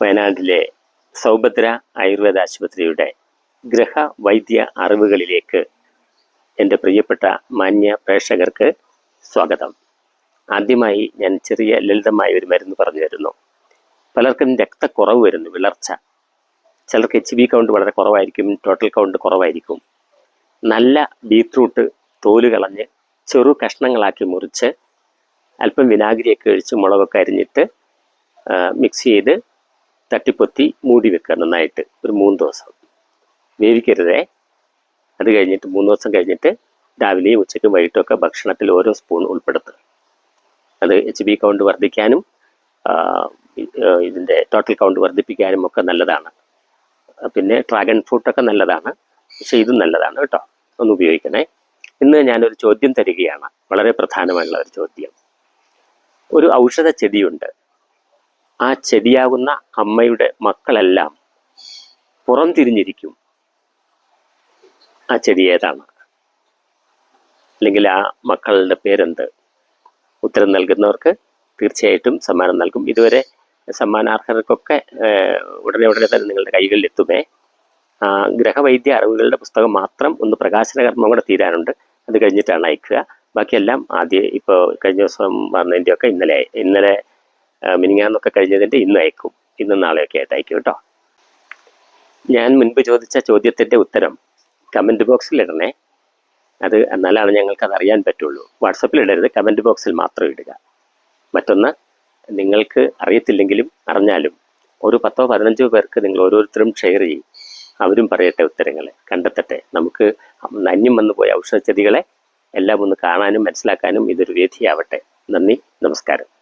വയനാട്ടിലെ സൗഭദ്ര ആയുർവേദ ആശുപത്രിയുടെ ഗ്രഹ വൈദ്യ അറിവുകളിലേക്ക് എന്റെ പ്രിയപ്പെട്ട മാന്യ പ്രേക്ഷകർക്ക് സ്വാഗതം. ആദ്യമായി ഞാൻ ചെറിയ ലളിതമായ ഒരു മരുന്ന് പറഞ്ഞു തരുന്നു. പലർക്കും രക്തക്കുറവ് വരുന്നു വിളർച്ച. ചിലർക്ക് എച്ച് ബി കൗണ്ട് വളരെ കുറവായിരിക്കും ടോട്ടൽ കൗണ്ട് കുറവായിരിക്കും. നല്ല ബീറ്റ്റൂട്ട് തോൽ കളഞ്ഞ് ചെറു കഷ്ണങ്ങളാക്കി മുറിച്ച് അല്പം വിനാഗിരിയൊക്കെ ഒഴിച്ച് മുളകൊക്കെ അരിഞ്ഞിട്ട് മിക്സ് ചെയ്ത് തട്ടിപ്പൊത്തി മൂടി വെക്കുക നന്നായിട്ട് ഒരു മൂന്ന് ദിവസം. വേവിക്കരുതേ. അത് കഴിഞ്ഞിട്ട് മൂന്ന് ദിവസം കഴിഞ്ഞിട്ട് രാവിലെയും ഉച്ചയ്ക്കും വൈകിട്ടും ഒക്കെ ഭക്ഷണത്തിൽ ഓരോ സ്പൂൺ ഉൾപ്പെടുത്തുക. അത് എച്ച് ബി കൗണ്ട് വർദ്ധിക്കാനും ഇതിന്റെ ടോട്ടൽ കൗണ്ട് വർദ്ധിപ്പിക്കാനും ഒക്കെ നല്ലതാണ്. പിന്നെ ഡ്രാഗൺ ഫ്രൂട്ടൊക്കെ നല്ലതാണ്. പക്ഷെ ഇതും നല്ലതാണ് കേട്ടോ. ഒന്ന് ഉപയോഗിക്കണേ. ഇന്ന് ഞാനൊരു ചോദ്യം തരികയാണ്. വളരെ പ്രധാനമായുള്ള ഒരു ചോദ്യം. ഒരു ഔഷധ ചെടിയുണ്ട് ആ ചെടിയാകുന്ന അമ്മയുടെ മക്കളെല്ലാം പുറംതിരിഞ്ഞിരിക്കും. ആ ചെടി ഏതാണ്? അല്ലെങ്കിൽ ആ മക്കളുടെ പേരെന്ത്? ഉത്തരം നൽകുന്നവർക്ക് തീർച്ചയായിട്ടും സമ്മാനം നൽകും. ഇതുവരെ സമ്മാനാർഹർക്കൊക്കെ ഉടനെ ഉടനെ തന്നെ നിങ്ങളുടെ കൈകളിൽ എത്തുമേ ഗ്രഹവൈദ്യ അറിവുകളുടെ പുസ്തകം മാത്രം ഒന്ന് പ്രകാശന കർമ്മം കൂടെ തീരാനുണ്ട്. അത് കഴിഞ്ഞിട്ടാണ് അയക്കുക. ബാക്കിയെല്ലാം ആദ്യം ഇപ്പോൾ കഴിഞ്ഞ ദിവസം വന്നതിന്റെയൊക്കെ ഇന്നലെ ഇന്നലെ മിനിങ്ങാന്നൊക്കെ കഴിഞ്ഞതിന്റെ ഇന്ന് അയക്കും ഇന്നും നാളെയൊക്കെ ആയിട്ട് അയക്കും കേട്ടോ. ഞാൻ മുൻപ് ചോദിച്ച ചോദ്യത്തിന്റെ ഉത്തരം കമന്റ് ബോക്സിൽ ഇടണേ. അത് എന്നാലാണ് ഞങ്ങൾക്ക് അത് അറിയാൻ പറ്റുള്ളൂ. വാട്സപ്പിൽ ഇടരുത് കമന്റ് ബോക്സിൽ മാത്രം ഇടുക. മറ്റൊന്ന് നിങ്ങൾക്ക് അറിയത്തില്ലെങ്കിലും അറിഞ്ഞാലും ഒരു പത്തോ പതിനഞ്ചോ പേർക്ക് നിങ്ങൾ ഓരോരുത്തരും ഷെയർ ചെയ്യും. അവരും പറയട്ടെ ഉത്തരങ്ങൾ കണ്ടെത്തട്ടെ. നമുക്ക് നന്യം വന്നു പോയ ഔഷധ ചെടികളെ എല്ലാം ഒന്ന് കാണാനും മനസ്സിലാക്കാനും ഇതൊരു വേദിയാവട്ടെ. നന്ദി നമസ്കാരം.